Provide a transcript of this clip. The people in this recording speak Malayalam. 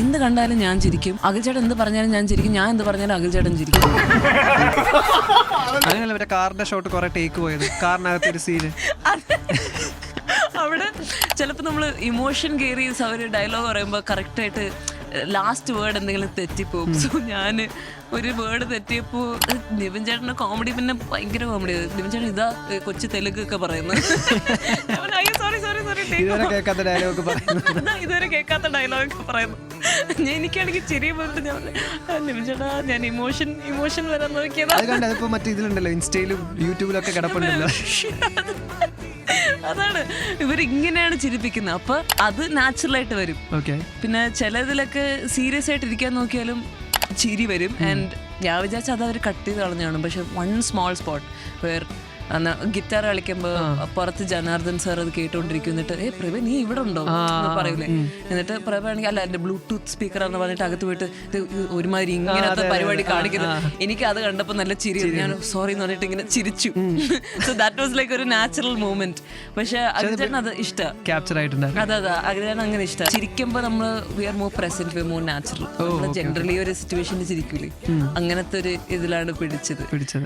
എന്ത് കണ്ടാലും ഞാൻ ചിരിക്കും. അഖിൽചേട്ടൻ എന്ത് പറഞ്ഞാലും ഞാൻ ചിരിക്കും. ഞാൻ എന്ത് പറഞ്ഞാലും അഖിൽചേട്ടൻ ചിരിക്കും. അങ്ങനെയല്ല മറ്റേ കാറിന്റെ ഷോട്ട് കുറെ ടേക്ക് പോയത്. കാറിനകത്ത് ഒരു സീന് അവിടെ ചിലപ്പോൾ നമ്മൾ ഇമോഷൻ കയറി ഒരു ഡയലോഗ് പറയുമ്പോൾ കറക്റ്റായിട്ട് ലാസ്റ്റ് വേർഡ് എന്തെങ്കിലും തെറ്റിപ്പോകും സോ ഞാൻ ഒരു വേർഡ് തെറ്റിയപ്പോൾ നിവിൻ ചേട്ടന്റെ കോമഡി പിന്നെ ഭയങ്കര കോമഡി നിവിൻ ചേട്ടൻ ഇതാ കൊച്ചു തെലുങ്ക് ഒക്കെ പറയുന്നത് അയ്യോ സോറി സോറി സോറി ഇതുവരെ കേൾക്കാത്ത ഡയലോഗ് പറയുന്നു. ഇതുവരെ കേൾക്കാത്ത ഡയലോഗ് പറയുന്നു. ഞാൻ എനിക്കാണെങ്കിൽ ചെറിയ പോയിട്ട് ഞാൻ പറഞ്ഞു, "ആ, നിവിൻ ചേട്ടാ ഞാൻ ഇമോഷൻ ഇമോഷൻ വരാൻ നോക്കിയതാ. അത് കണ്ട് അതിപ്പോ മറ്റേ ഇതിലുണ്ടല്ലോ ഇൻസ്റ്റയിലും യൂട്യൂബിലൊക്കെ കിടപ്പുണ്ടല്ലോ. അതാണ്. ഇവരിങ്ങനെയാണ് ചിരിപ്പിക്കുന്നത്. അപ്പൊ അത് നാച്ചുറൽ ആയിട്ട് വരും. ഓക്കെ പിന്നെ ചിലതിലൊക്കെ സീരിയസ് ആയിട്ട് ഇരിക്കാൻ നോക്കിയാലും ചിരി വരും. ആൻഡ് ഞാൻ വിചാരിച്ചത് അത് അവർ കട്ട് ചെയ്ത് കളഞ്ഞാണ് പക്ഷെ one small spot where guitar കളിക്കുമ്പോൾ പുറത്ത് ജനാർദ്ദൻ സാർ അത് കേട്ടോണ്ടിരിക്കും എന്നിട്ട് ഏ പ്രഭ നീ ഇവിടെ ഉണ്ടോ? എന്ന് പറയൂലേ. എന്നിട്ട് പ്രഭ ആണെങ്കിൽ അല്ല എന്റെ ബ്ലൂടൂത്ത് സ്പീക്കർ എന്ന് പറഞ്ഞിട്ട് അകത്ത് പോയിട്ട് ഒരുമാതിരി ഇങ്ങനത്തെ പരിപാടി കാണിക്കുന്നത് എനിക്ക് അത് കണ്ടപ്പോൾ നല്ല ചിരി. ഞാൻ സോറി എന്ന് പറഞ്ഞിട്ട് ഇങ്ങനെ ചിരിച്ചു. സോ ദാറ്റ് വാസ് ലൈക്ക് ഒരു നാച്ചുറൽ മൂവ്മെന്റ് പക്ഷെ അജിചേട്ടൻ അത് ഇഷ്ടം. ക്യാപ്ചർ ആയിട്ടുണ്ട് അതെ അതെ. അങ്ങനെ അങ്ങനെ ഇഷ്ടം. ചിരിക്കുമ്പോ നമ്മൾ we are more present we more natural generally ഒരു സിറ്റുവേഷനിൽ ചിരിക്കൂലേ. അങ്ങനത്തെ ഒരു ഇതിലാണ് പിടിച്ചത്. പിടിച്ചത്.